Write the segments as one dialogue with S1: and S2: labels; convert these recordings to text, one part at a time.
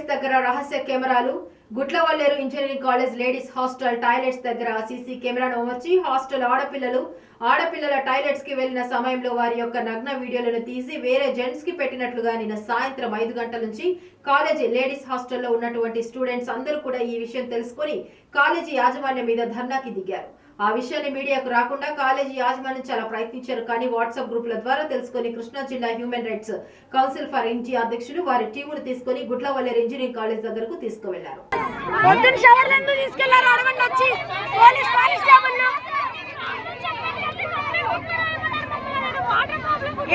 S1: దగ్గర రహస్య కెమెరాలు Gudlavalleru engineering college ladies hostel toilets దగ్గర సీసీ కెమెరాను అమర్చి హాస్టల్ ఆడపిల్లలు ఆడపిల్లల టాయిలెట్స్కి వెళ్ళిన సమయంలో వారి యొక్క నగ్న వీడియోలను తీసి వేరే జెంట్స్కి పెట్టినట్లుగా నిన్న సాయంత్రం ఐదు గంటల నుంచి కాలేజీ లేడీస్ హాస్టల్లో ఉన్నటువంటి స్టూడెంట్స్ అందరూ కూడా ఈ విషయం తెలుసుకొని కాలేజీ యాజమాన్యం మీద ధర్నాకి దిగారు. ఆ విషయాన్ని మీడియాకు రాకుండా కాలేజీ యాజమాన్యం చాలా ప్రయత్నించారు. కానీ వాట్సాప్ గ్రూపుల ద్వారా తెలుసుకొని కృష్ణా జిల్లా human rights council for India అధ్యక్షులు వారి టీమును తీసుకొని గుడ్లవల్లేరు ఇంజనీరింగ్ కాలేజ్ దగ్గరకు
S2: తీసుకువెళ్ళారు.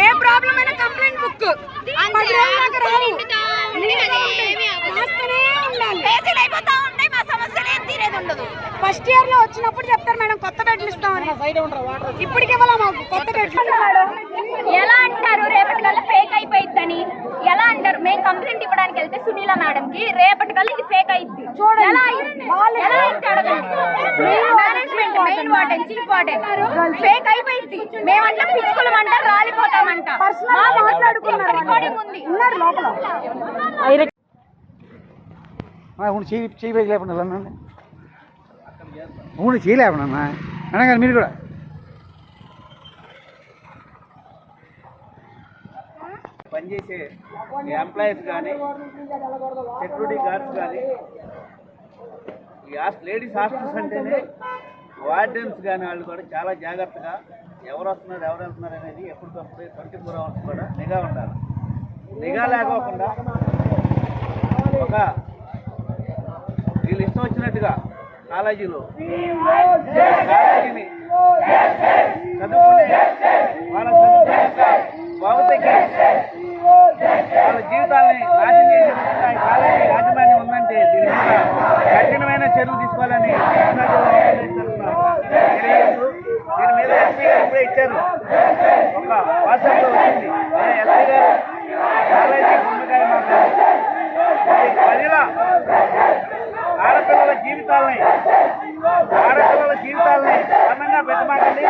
S2: ఏ ప్రాబ్లం అయినా కంప్లైంట్ బుక్. రావు. ఉండాలి. ఫస్ట్ ఇయర్లో వచ్చినప్పుడు చెప్తారు మేడం కొత్త బెడ్లు ఇస్తామని. ఇప్పటికి ఇవ్వాలా మాకు? కొత్త బెడ్లు
S3: ఎలా అంటారు? రేపటి కల్లా ఫేక్ అయిపోయిద్దని. ఎలా అంటారు? మేము కంప్లైంట్ ఇవ్వడానికి వెళ్తే సునీల మేడం కి రేపటి కల్లా ఇది ఫేక్ అయింది. మేనేజ్మెంట్ మెయిన్ వార్డెన్ ఫేక్ అయిపోయింది మేమంటే పిచ్చుకులం అంటారు రాలిపోతామంట.
S2: మాట్లాడుకున్నారు
S3: రికార్డింగ్ ఉంది.
S2: ఉన్నారు లోపల.
S4: అవును చేయి చేయి పైకి లేకుండా మూడు అవును అనగా అనగానే మీరు కూడా
S5: పనిచేసే ఎంప్లాయీస్ కానీ సెక్యూరిటీ గార్డ్స్ కానీ ఈ లేడీస్ హాస్టల్స్ అంటేనే వార్డెన్స్ కానీ వాళ్ళు కూడా చాలా జాగ్రత్తగా ఎవరు వస్తున్నారు ఎవరు వెళ్తున్నారు అనేది ఎప్పటికప్పుడు ట్వంటీ ఫోర్ అవర్స్ కూడా నిఘా ఉండాలి. నిఘా లేకోకుండా ఒక వీళ్ళు ఇష్టం వచ్చినట్టుగా కాలేజీలో. కాలేజీని చదువుకునే వాళ్ళ చదువుకునే వాళ్ళ జీవితాలని నాశనం చేసే విధంగా ఈ కాలేజీ యాజమాన్యం ఉందంటే దీని మీద కఠినమైన చర్యలు తీసుకోవాలని దీని మీద ఎస్పీ గారు ఇప్పుడే ఇచ్చారు. ఒక వాట్సాప్లో వచ్చింది. ఎస్పీ గారు కాలేజీ గుమ్మకాయ మాట్లాడారు ఇది ప్రజల ఆడపిల్లల జీవితాలని ఆడపిల్లల జీవితాలని కారణంగా పెట్టమాకండి